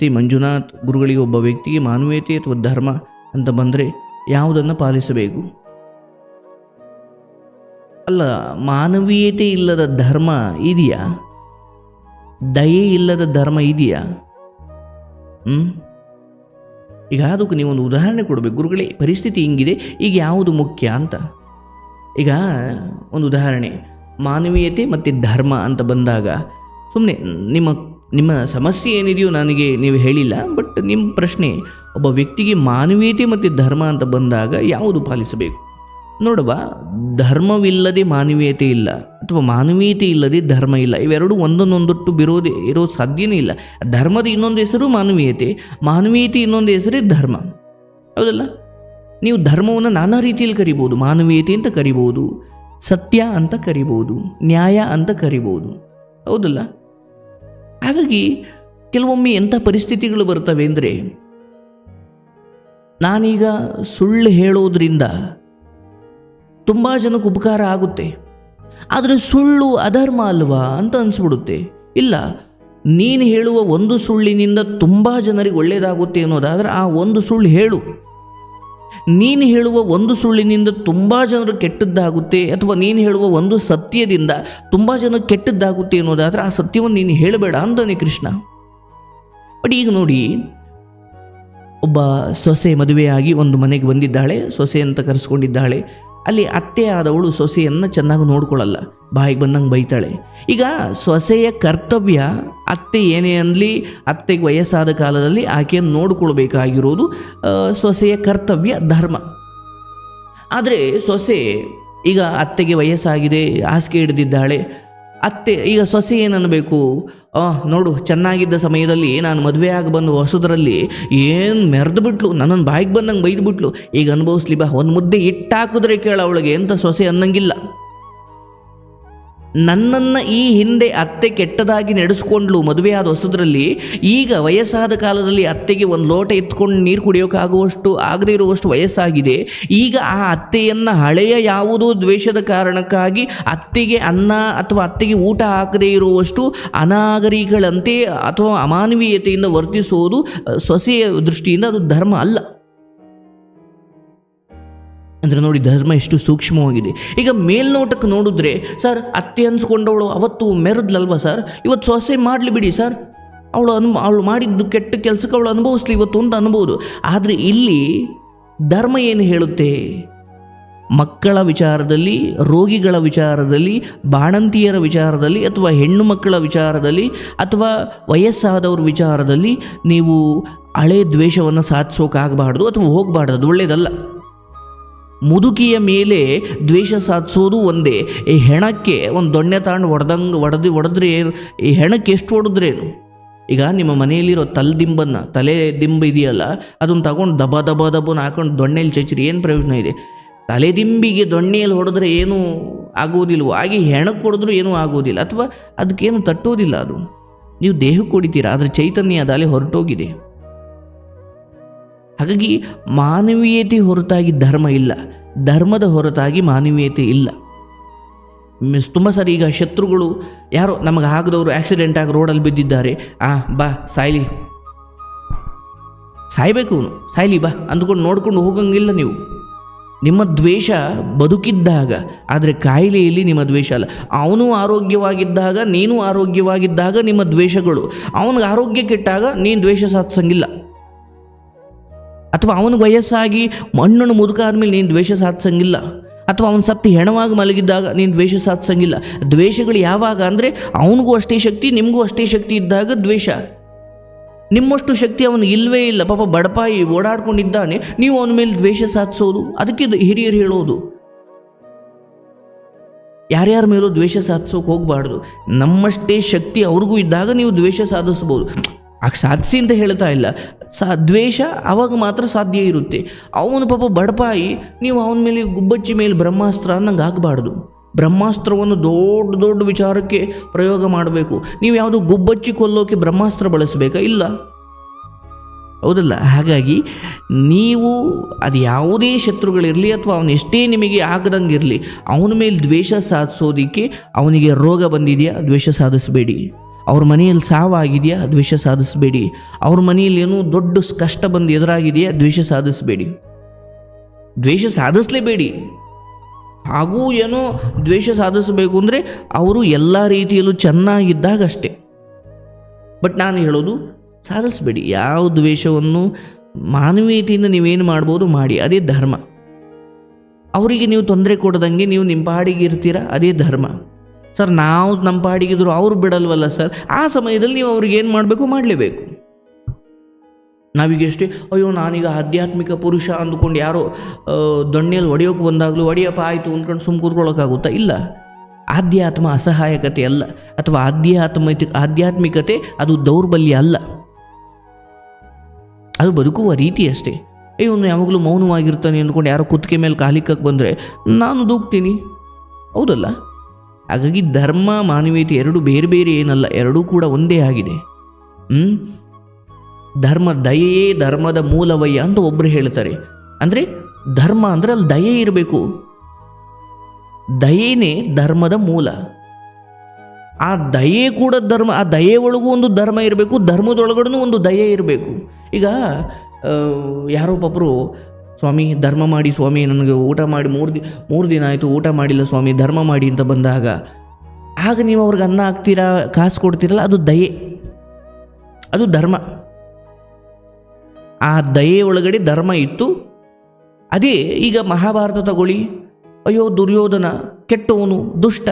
ಶ್ರೀ ಮಂಜುನಾಥ್ ಗುರುಗಳಿಗೆ ಒಬ್ಬ ವ್ಯಕ್ತಿಗೆ ಮಾನವೀಯತೆ ಅಥವಾ ಧರ್ಮ ಅಂತ ಬಂದರೆ ಯಾವುದನ್ನು ಪಾಲಿಸಬೇಕು? ಅಲ್ಲ, ಮಾನವೀಯತೆ ಇಲ್ಲದ ಧರ್ಮ ಇದೆಯಾ? ದಯೆ ಇಲ್ಲದ ಧರ್ಮ ಇದೆಯಾ? ಹ್ಞೂ ಈಗ ಅದಕ್ಕೆ ನೀವೊಂದು ಉದಾಹರಣೆ ಕೊಡಬೇಕು. ಗುರುಗಳೇ, ಪರಿಸ್ಥಿತಿ ಹಿಂಗಿದೆ, ಈಗ ಯಾವುದು ಮುಖ್ಯ ಅಂತ? ಈಗ ಒಂದು ಉದಾಹರಣೆ. ಮಾನವೀಯತೆ ಮತ್ತು ಧರ್ಮ ಅಂತ ಬಂದಾಗ ಸುಮ್ಮನೆ ನಿಮ್ಮ ನಿಮ್ಮ ಸಮಸ್ಯೆ ಏನಿದೆಯೋ ನನಗೆ ನೀವು ಹೇಳಿಲ್ಲ ಬಟ್ ನಿಮ್ಮ ಪ್ರಶ್ನೆ ಒಬ್ಬ ವ್ಯಕ್ತಿಗೆ ಮಾನವೀಯತೆ ಮತ್ತು ಧರ್ಮ ಅಂತ ಬಂದಾಗ ಯಾವುದು ಪಾಲಿಸಬೇಕು? ನೋಡುವ, ಧರ್ಮವಿಲ್ಲದೆ ಮಾನವೀಯತೆ ಇಲ್ಲ ಅಥವಾ ಮಾನವೀಯತೆ ಇಲ್ಲದೆ ಧರ್ಮ ಇಲ್ಲ. ಇವೆರಡೂ ಒಂದನ್ನೊಂದೊಟ್ಟು ಬಿರೋದೇ, ಇರೋ ಸಾಧ್ಯನೇ ಇಲ್ಲ. ಧರ್ಮದ ಇನ್ನೊಂದು ಹೆಸರು ಮಾನವೀಯತೆ ಮಾನವೀಯತೆ ಇನ್ನೊಂದು ಹೆಸರೇ ಧರ್ಮ. ಹೌದಲ್ಲ? ನೀವು ಧರ್ಮವನ್ನು ನಾನಾ ರೀತಿಯಲ್ಲಿ ಕರಿಬೋದು, ಮಾನವೀಯತೆ ಅಂತ ಕರಿಬೋದು, ಸತ್ಯ ಅಂತ ಕರಿಬೋದು, ನ್ಯಾಯ ಅಂತ ಕರಿಬೋದು. ಹೌದಲ್ಲ? ಹಾಗಾಗಿ ಕೆಲವೊಮ್ಮೆ ಎಂಥ ಪರಿಸ್ಥಿತಿಗಳು ಬರ್ತವೆ ಅಂದರೆ ನಾನೀಗ ಸುಳ್ಳು ಹೇಳೋದ್ರಿಂದ ತುಂಬ ಜನಕ್ಕೆ ಉಪಕಾರ ಆಗುತ್ತೆ. ಆದರೆ ಸುಳ್ಳು ಅಧರ್ಮ ಅಲ್ವಾ ಅಂತ ಅನಿಸ್ಬಿಡುತ್ತೆ. ಇಲ್ಲ, ನೀನು ಹೇಳುವ ಒಂದು ಸುಳ್ಳಿನಿಂದ ತುಂಬ ಜನರಿಗೆ ಒಳ್ಳೆಯದಾಗುತ್ತೆ ಅನ್ನೋದಾದರೆ ಆ ಒಂದು ಸುಳ್ಳು ಹೇಳು. ನೀನು ಹೇಳುವ ಒಂದು ಸುಳ್ಳಿನಿಂದ ತುಂಬ ಜನರು ಕೆಟ್ಟದ್ದಾಗುತ್ತೆ ಅಥವಾ ನೀನು ಹೇಳುವ ಒಂದು ಸತ್ಯದಿಂದ ತುಂಬ ಜನ ಕೆಟ್ಟದ್ದಾಗುತ್ತೆ ಅನ್ನೋದಾದರೆ ಆ ಸತ್ಯವನ್ನು ನೀನು ಹೇಳಬೇಡ ಅಂದನೆ ಕೃಷ್ಣ. ಬಟ್ ಈಗ ನೋಡಿ ಒಬ್ಬ ಸೊಸೆ ಮದುವೆಯಾಗಿ ಒಂದು ಮನೆಗೆ ಬಂದಿದ್ದಾಳೆ ಸೊಸೆ ಅಂತ ಕರೆಸ್ಕೊಂಡಿದ್ದಾಳೆ. ಅಲ್ಲಿ ಅತ್ತೆ ಆದವಳು ಸೊಸೆಯನ್ನು ಚೆನ್ನಾಗಿ ನೋಡ್ಕೊಳ್ಳಲ್ಲ ಬಾಯಿಗೆ ಬಂದಂಗೆ ಬೈತಾಳೆ. ಈಗ ಸೊಸೆಯ ಕರ್ತವ್ಯ ಅತ್ತೆ ಏನೇ ಅನ್ನಲಿ ಅತ್ತೆಗೆ ವಯಸ್ಸಾದ ಕಾಲದಲ್ಲಿ ಆಕೆಯನ್ನು ನೋಡಿಕೊಳ್ಬೇಕಾಗಿರೋದು ಸೊಸೆಯ ಕರ್ತವ್ಯ, ಧರ್ಮ. ಆದರೆ ಸೊಸೆ ಈಗ ಅತ್ತೆಗೆ ವಯಸ್ಸಾಗಿದೆ, ಹಾಸಿಗೆ ಹಿಡಿದಿದ್ದಾಳೆ ಅತ್ತೆ, ಈಗ ಸೊಸೆ ಏನನ್ನಬೇಕು ಆ, ನೋಡು, ಚೆನ್ನಾಗಿದ್ದ ಸಮಯದಲ್ಲಿ ನಾನು ಮದುವೆ ಆಗಿ ಬಂದು ಹೊಸದ್ರಲ್ಲಿ ಏನು ಮೆರೆದು ಬಿಟ್ಲು ನನ್ನನ್ನು ಬಾಯಿಗೆ ಬಂದಂಗೆ ಬೈದು ಬಿಟ್ಲು. ಈಗ ಅನುಭವಿಸ್ಲಿ ಬಾ, ಒಂದು ಮುದ್ದೆ ಇಟ್ಟಾಕಿದ್ರೆ ಕೇಳ ಅವಳಿಗೆ ಅಂತ ಸೊಸೆ ಅನ್ನಂಗಿಲ್ಲ. ನನ್ನನ್ನು ಈ ಹಿಂದೆ ಅತ್ತೆ ಕೆಟ್ಟದಾಗಿ ನಡೆಸ್ಕೊಂಡ್ಲು ಮದುವೆ ಆದ ಹೊಸದ್ರಲ್ಲಿ ಈಗ ವಯಸ್ಸಾದ ಕಾಲದಲ್ಲಿ ಅತ್ತೆಗೆ ಒಂದು ಲೋಟ ಎತ್ಕೊಂಡು ನೀರು ಕುಡಿಯೋಕ್ಕಾಗುವಷ್ಟು ಆಗದೇ ಇರುವಷ್ಟು ವಯಸ್ಸಾಗಿದೆ. ಈಗ ಆ ಅತ್ತೆಯನ್ನು ಹಳೆಯ ಯಾವುದೋ ದ್ವೇಷದ ಕಾರಣಕ್ಕಾಗಿ ಅತ್ತೆಗೆ ಅನ್ನ ಅಥವಾ ಅತ್ತೆಗೆ ಊಟ ಹಾಕದೇ ಇರುವಷ್ಟು ಅನಾಗರಿಗಳಂತೆ ಅಥವಾ ಅಮಾನವೀಯತೆಯಿಂದ ವರ್ತಿಸುವುದು ಅಹ್, ಸೊಸೆಯ ದೃಷ್ಟಿಯಿಂದ ಅದು ಧರ್ಮ ಅಲ್ಲ. ಅಂದರೆ ನೋಡಿ ಧರ್ಮ ಎಷ್ಟು ಸೂಕ್ಷ್ಮವಾಗಿದೆ. ಈಗ ಮೇಲ್ನೋಟಕ್ಕೆ ನೋಡಿದ್ರೆ, ಸರ್, ಅತ್ತೆ ಅನ್ಸ್ಕೊಂಡವಳು ಅವತ್ತು ಮೆರೆದ್ಲಲ್ವ ಸರ್? ಇವತ್ತು ಸೊಸೆ ಮಾಡಲಿ ಬಿಡಿ ಸರ್. ಅವಳು ಅನು, ಅವಳು ಮಾಡಿದ್ದು ಕೆಟ್ಟ ಕೆಲಸಕ್ಕೆ ಅವಳು ಅನುಭವಿಸ್ಲಿ ಇವತ್ತು ಅಂತ ಅನ್ಬೋದು. ಆದರೆ ಇಲ್ಲಿ ಧರ್ಮ ಏನು ಹೇಳುತ್ತೆ? ಮಕ್ಕಳ ವಿಚಾರದಲ್ಲಿ, ರೋಗಿಗಳ ವಿಚಾರದಲ್ಲಿ, ಬಾಣಂತಿಯರ ವಿಚಾರದಲ್ಲಿ ಅಥವಾ ಹೆಣ್ಣು ಮಕ್ಕಳ ವಿಚಾರದಲ್ಲಿ ಅಥವಾ ವಯಸ್ಸಾದವ್ರ ವಿಚಾರದಲ್ಲಿ ನೀವು ಹಳೆ ದ್ವೇಷವನ್ನು ಸಾಧಿಸೋಕ್ಕಾಗಬಾರ್ದು ಅಥವಾ ಹೋಗಬಾರ್ದು. ಅದು ಒಳ್ಳೆಯದಲ್ಲ ಮುದುಕಿಯ ಮೇಲೆ ದ್ವೇಷ ಸಾಧಿಸೋದು ಒಂದೇ. ಈ ಹೆಣಕ್ಕೆ ಒಂದು ದೊಣ್ಣೆ ತಗೊಂಡು ಹೊಡೆದಂಗೆ ಹೊಡೆದು ಹೊಡೆದ್ರೆ ಈ ಹೆಣಕ್ಕೆ ಎಷ್ಟು ಹೊಡೆದ್ರೇನು ಈಗ ನಿಮ್ಮ ಮನೆಯಲ್ಲಿರೋ ತಲೆ ದಿಂಬನ್ನು, ತಲೆ ದಿಂಬು ಇದೆಯಲ್ಲ, ಅದನ್ನು ತಗೊಂಡು ದಬ ದಬ ದಬ್ಬನ ಹಾಕೊಂಡು ದೊಣ್ಣೆಯಲ್ಲಿ ಚಚ್ಚಿರಿ ಏನು ಪ್ರಯೋಜನ ಇದೆ? ತಲೆದಿಂಬಿಗೆ ದೊಣ್ಣೆಯಲ್ಲಿ ಹೊಡೆದ್ರೆ ಏನೂ ಆಗುವುದಿಲ್ವೋ ಹಾಗೆ ಹೆಣಕ್ಕೆ ಹೊಡೆದ್ರೂ ಏನೂ ಆಗುವುದಿಲ್ಲ ಅಥವಾ ಅದಕ್ಕೇನು ತಟ್ಟೋದಿಲ್ಲ ಅದು? ನೀವು ದೇಹಕ್ಕೆ ಹೊಡಿತೀರ? ಆದರೆ ಚೈತನ್ಯ ಅದಾಲೆ ಹೊರಟೋಗಿದೆ. ಹಾಗಾಗಿ ಮಾನವೀಯತೆ ಹೊರತಾಗಿ ಧರ್ಮ ಇಲ್ಲ. ಧರ್ಮದ ಹೊರತಾಗಿ ಮಾನವೀಯತೆ ಇಲ್ಲ. ಮಿಸ್, ತುಂಬ ಸರಿ ಈಗ ಶತ್ರುಗಳು, ಯಾರೋ ನಮಗೆ ಆಗದವರು ಆಕ್ಸಿಡೆಂಟ್ ಆಗಿ ರೋಡಲ್ಲಿ ಬಿದ್ದಿದ್ದಾರೆ. ಆ, ಬಾ, ಸಾಯ್ಲಿ. ಸಾಯ್ಬೇಕು ಅವನು. ಸಾಯ್ಲಿ, ಬಾ, ಅಂದ್ಕೊಂಡು ನೋಡ್ಕೊಂಡು ಹೋಗಂಗಿಲ್ಲ ನೀವು. ನಿಮ್ಮ ದ್ವೇಷ ಬದುಕಿದ್ದಾಗ, ಆದರೆ ಕಾಯಿಲೆಯಲ್ಲಿ ನಿಮ್ಮ ದ್ವೇಷ ಅಲ್ಲ. ಅವನು ಆರೋಗ್ಯವಾಗಿದ್ದಾಗ, ನೀನು ಆರೋಗ್ಯವಾಗಿದ್ದಾಗ ನಿಮ್ಮ ದ್ವೇಷಗಳು. ಅವನಿಗೆ ಆರೋಗ್ಯ ಕೆಟ್ಟಾಗ ನೀನು ದ್ವೇಷ ಸಾಧಿಸಂಗಿಲ್ಲ. ಅಥವಾ ಅವನು ವಯಸ್ಸಾಗಿ ಮಣ್ಣನ್ನು ಮುದುಕ ಆದಮೇಲೆ ನೀನು ದ್ವೇಷ ಸಾಧಿಸಂಗಿಲ್ಲ, ಅಥವಾ ಅವನು ಸತ್ತು ಹೆಣವಾಗಿ ಮಲಗಿದ್ದಾಗ ನೀನು ದ್ವೇಷ ಸಾಧಿಸಂಗಿಲ್ಲ. ದ್ವೇಷಗಳು ಯಾವಾಗ ಅಂದರೆ ಅವನಿಗೂ ಅಷ್ಟೇ ಶಕ್ತಿ, ನಿಮಗೂ ಅಷ್ಟೇ ಶಕ್ತಿ ಇದ್ದಾಗ ದ್ವೇಷ. ನಿಮ್ಮಷ್ಟು ಶಕ್ತಿ ಅವನು ಇಲ್ಲವೇ ಇಲ್ಲ. ಪಾಪ ಬಡಪಾಯಿ ಓಡಾಡ್ಕೊಂಡಿದ್ದಾನೆ, ನೀವು ಅವನ ಮೇಲೆ ದ್ವೇಷ ಸಾಧಿಸೋದು. ಅದಕ್ಕೆ ಹಿರಿಯರು ಹೇಳೋದು. ಯಾರ್ಯಾರ ಮೇಲೂ ದ್ವೇಷ ಸಾಧಿಸೋಕೆ ಹೋಗಬಾರ್ದು. ನಮ್ಮಷ್ಟೇ ಶಕ್ತಿ ಅವ್ರಿಗೂ ಇದ್ದಾಗ ನೀವು ದ್ವೇಷ ಸಾಧಿಸ್ಬೋದು ಆಗ ಸಾಧಿಸಿ ಅಂತ ಹೇಳ್ತಾ ಇಲ್ಲ. ಸಾ, ದ್ವೇಷ ಅವಾಗ ಮಾತ್ರ ಸಾಧ್ಯ ಇರುತ್ತೆ. ಅವನು ಪಾಪ ಬಡಪಾಯಿ, ನೀವು ಅವನ ಮೇಲೆ ಗುಬ್ಬಚ್ಚಿ ಮೇಲೆ ಬ್ರಹ್ಮಾಸ್ತ್ರ ಅನ್ನಂಗೆ ಆಗಬಾರ್ದು. ಬ್ರಹ್ಮಾಸ್ತ್ರವನ್ನು ದೊಡ್ಡ ದೊಡ್ಡ ವಿಚಾರಕ್ಕೆ ಪ್ರಯೋಗ ಮಾಡಬೇಕು. ನೀವು ಯಾವುದು ಗುಬ್ಬಚ್ಚಿ ಕೊಲ್ಲೋಕೆ ಬ್ರಹ್ಮಾಸ್ತ್ರ ಬಳಸಬೇಕಾ? ಇಲ್ಲ. ಹೌದಲ್ಲ? ಹಾಗಾಗಿ ನೀವು ಅದು ಯಾವುದೇ ಶತ್ರುಗಳಿರಲಿ ಅಥವಾ ಅವನು ಎಷ್ಟೇ ನಿಮಗೆ ಆಗದಂಗೆ ಇರಲಿ, ಅವನ ಮೇಲೆ ದ್ವೇಷ ಸಾಧಿಸೋದಕ್ಕೆ ಅವನಿಗೆ ರೋಗ ಬಂದಿದೆಯಾ? ದ್ವೇಷ ಸಾಧಿಸಬೇಡಿ. ಅವ್ರ ಮನೆಯಲ್ಲಿ ಸಾವಾಗಿದೆಯಾ? ದ್ವೇಷ ಸಾಧಿಸಬೇಡಿ. ಅವ್ರ ಮನೆಯಲ್ಲಿ ಏನೋ ದೊಡ್ಡ ಕಷ್ಟ ಬಂದು ಎದುರಾಗಿದೆಯಾ? ದ್ವೇಷ ಸಾಧಿಸಬೇಡಿ. ದ್ವೇಷ ಸಾಧಿಸಲೇಬೇಡಿ. ಹಾಗೂ ಏನೋ ದ್ವೇಷ ಸಾಧಿಸಬೇಕು ಅಂದರೆ ಅವರು ಎಲ್ಲ ರೀತಿಯಲ್ಲೂ ಚೆನ್ನಾಗಿದ್ದಾಗ ಅಷ್ಟೇ ಬಟ್ ನಾನು ಹೇಳೋದು, ಸಾಧಿಸಬೇಡಿ. ಯಾವ ದ್ವೇಷವನ್ನು ಮಾನವೀಯತೆಯಿಂದ ನೀವೇನು ಮಾಡ್ಬೋದು, ಮಾಡಿ. ಅದೇ ಧರ್ಮ. ಅವರಿಗೆ ನೀವು ತೊಂದರೆ ಕೊಡದಂಗೆ ನೀವು ನಿಮ್ಮ ಪಾಡಿಗೆ ಇರ್ತೀರ? ಅದೇ ಧರ್ಮ. ಸರ್, ನಾವು ನಮ್ಮ ಪಾಡಿಗಿದ್ರು ಅವರು ಬಿಡಲ್ವಲ್ಲ ಸರ್. ಆ ಸಮಯದಲ್ಲಿ ನೀವು ಅವ್ರಿಗೆ ಏನು ಮಾಡಬೇಕು? ಮಾಡಲೇಬೇಕು. ನಾವೀಗೆಷ್ಟೇ ಅಯ್ಯೋ, ನಾನೀಗ ಆಧ್ಯಾತ್ಮಿಕ ಪುರುಷ ಅಂದ್ಕೊಂಡು ಯಾರೋ ದೊಣ್ಣೆಯಲ್ಲಿ ಹೊಡೆಯೋಕೆ ಬಂದಾಗಲೂ ಹೊಡೆಯಪ್ಪ, ಆಯಿತು ಅಂದ್ಕೊಂಡು ಸುಮ್ಮ ಕೂತ್ಕೊಳ್ಳೋಕ್ಕಾಗುತ್ತಾ? ಇಲ್ಲ. ಆಧ್ಯಾತ್ಮ ಅಸಹಾಯಕತೆ ಅಲ್ಲ. ಅಥವಾ ಆಧ್ಯಾತ್ಮಿಕ ಆಧ್ಯಾತ್ಮಿಕತೆ ಅದು ದೌರ್ಬಲ್ಯ ಅಲ್ಲ. ಅದು ಬದುಕುವ ರೀತಿ ಅಷ್ಟೇ. ಇವನು ಯಾವಾಗಲೂ ಮೌನವಾಗಿರ್ತಾನೆ ಅಂದ್ಕೊಂಡು ಯಾರೋ ಕುತ್ತಿಗೆ ಮೇಲೆ ಕಾಲಿಕ್ಕಕ್ಕೆ ಬಂದರೆ ನಾನು ದೂಕ್ತೀನಿ. ಹೌದಲ್ಲ? ಹಾಗಾಗಿ ಧರ್ಮ, ಮಾನವೀಯತೆ ಎರಡು ಬೇರೆ ಬೇರೆ ಏನಲ್ಲ, ಎರಡೂ ಕೂಡ ಒಂದೇ ಆಗಿದೆ. ಹ್ಞೂ ಧರ್ಮ ದಯೆಯೇ ಧರ್ಮದ ಮೂಲವಯ್ಯ ಅಂತ ಒಬ್ಬರು ಹೇಳ್ತಾರೆ. ಅಂದರೆ ಧರ್ಮ ಅಂದರೆ ಅಲ್ಲಿ ದಯೆ ಇರಬೇಕು. ದಯೆನೇ ಧರ್ಮದ ಮೂಲ. ಆ ದಯೆ ಕೂಡ ಧರ್ಮ, ಆ ದಯೆ ಒಳಗೂ ಒಂದು ಧರ್ಮ ಇರಬೇಕು, ಧರ್ಮದೊಳಗಡೆನೂ ಒಂದು ದಯೆ ಇರಬೇಕು. ಈಗ ಯಾರೋ ಪಾಪರು ಸ್ವಾಮಿ, ಧರ್ಮ ಮಾಡಿ ಸ್ವಾಮಿ, ನನಗೆ ಊಟ ಮಾಡಿ ಮೂರು ದಿ, ಮೂರು ದಿನ ಆಯಿತು, ಊಟ ಮಾಡಿಲ್ಲ ಸ್ವಾಮಿ, ಧರ್ಮ ಮಾಡಿ ಅಂತ ಬಂದಾಗ, ಆಗ ನೀವು ಅವ್ರಿಗೆ ಅನ್ನ ಹಾಕ್ತೀರಾ, ಕಾಸು ಕೊಡ್ತೀರಲ್ಲ, ಅದು ದಯೆ. ಅದು ಧರ್ಮ. ಆ ದಯೆ ಒಳಗಡೆ ಧರ್ಮ ಇತ್ತು. ಅದೇ, ಈಗ ಮಹಾಭಾರತ ತಗೊಳ್ಳಿ. ಅಯ್ಯೋ, ದುರ್ಯೋಧನ, ಕೆಟ್ಟವನು, ದುಷ್ಟ,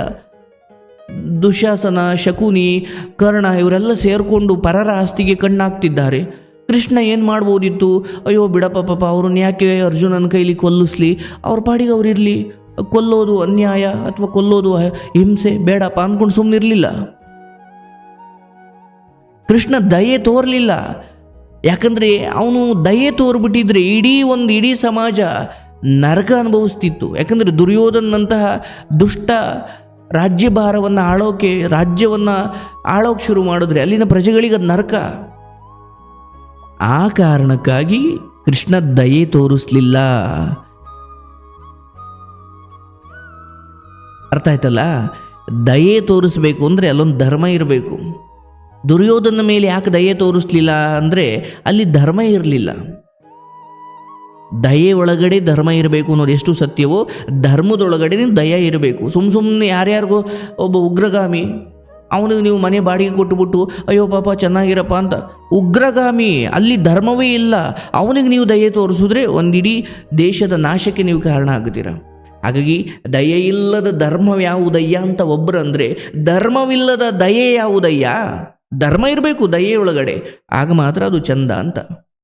ದುಶಾಸನ, ಶಕುನಿ, ಕರ್ಣ, ಇವರೆಲ್ಲ ಸೇರಿಕೊಂಡು ಪರರ ಆಸ್ತಿಗೆ ಕಣ್ಣಾಕ್ತಿದ್ದಾರೆ. ಕೃಷ್ಣ ಏನು ಮಾಡ್ಬೋದಿತ್ತು? ಅಯ್ಯೋ, ಬಿಡಪ್ಪ, ಪಾಪ, ಅವ್ರನ್ನ ಯಾಕೆ ಅರ್ಜುನನ ಕೈಲಿ ಕೊಲ್ಲಿಸ್ಲಿ? ಅವ್ರ ಪಾಡಿಗೆ ಅವ್ರು ಇರಲಿ. ಕೊಲ್ಲೋದು ಅನ್ಯಾಯ ಅಥವಾ ಕೊಲ್ಲೋದು ಹಿಂಸೆ ಬೇಡಪ್ಪ ಅಂದ್ಕೊಂಡು ಸುಮ್ಮನಿರಲಿಲ್ಲ ಕೃಷ್ಣ ದಯೆ ತೋರಲಿಲ್ಲ. ಯಾಕಂದರೆ ಅವನು ದಯೆ ತೋರ್ಬಿಟ್ಟಿದ್ರೆ ಇಡೀ ಒಂದು ಇಡೀ ಸಮಾಜ ನರಕ ಅನುಭವಿಸ್ತಿತ್ತು. ಯಾಕಂದರೆ ದುರ್ಯೋಧನಂತಹ ದುಷ್ಟ ರಾಜ್ಯಭಾರವನ್ನು ಆಳೋಕೆ, ರಾಜ್ಯವನ್ನು ಆಳೋಕೆ ಶುರು ಮಾಡಿದ್ರೆ ಅಲ್ಲಿನ ಪ್ರಜೆಗಳಿಗೆ ನರಕ. ಆ ಕಾರಣಕ್ಕಾಗಿ ಕೃಷ್ಣ ದಯೆ ತೋರಿಸ್ಲಿಲ್ಲ. ಅರ್ಥ ಆಯ್ತಲ್ಲ? ದಯೆ ತೋರಿಸ್ಬೇಕು ಅಂದರೆ ಅಲ್ಲೊಂದು ಧರ್ಮ ಇರಬೇಕು. ದುರ್ಯೋಧನ ಮೇಲೆ ಯಾಕೆ ದಯೆ ತೋರಿಸ್ಲಿಲ್ಲ ಅಂದರೆ ಅಲ್ಲಿ ಧರ್ಮ ಇರಲಿಲ್ಲ. ದಯೆ ಒಳಗಡೆ ಧರ್ಮ ಇರಬೇಕು ಅನ್ನೋದು ಎಷ್ಟು ಸತ್ಯವೋ ಧರ್ಮದೊಳಗಡೆ ದಯ ಇರಬೇಕು. ಸುಮ್ಮ ಸುಮ್ಮನೆ ಯಾರ್ಯಾರಿಗೋ ಒಬ್ಬ ಉಗ್ರಗಾಮಿ ಅವನಿಗೆ ನೀವು ಮನೆ ಬಾಡಿಗೆ ಕೊಟ್ಟುಬಿಟ್ಟು, ಅಯ್ಯೋ ಪಾಪ ಚೆನ್ನಾಗಿರಪ್ಪ ಅಂತ. ಉಗ್ರಗಾಮಿ, ಅಲ್ಲಿ ಧರ್ಮವೇ ಇಲ್ಲ. ಅವನಿಗೆ ನೀವು ದಯೆ ತೋರಿಸಿದ್ರೆ ಒಂದಿಡೀ ದೇಶದ ನಾಶಕ್ಕೆ ನೀವು ಕಾರಣ ಆಗುತ್ತೀರ ಹಾಗಾಗಿ, ದಯೆ ಇಲ್ಲದ ಧರ್ಮ ಯಾವುದಯ್ಯ ಅಂತ ಒಬ್ಬರು ಅಂದರೆ, ಧರ್ಮವಿಲ್ಲದ ದಯೆ ಯಾವುದಯ್ಯ ಧರ್ಮ ಇರಬೇಕು ದಯೆಯೊಳಗಡೆ. ಆಗ ಮಾತ್ರ ಅದು ಚಂದ ಅಂತ.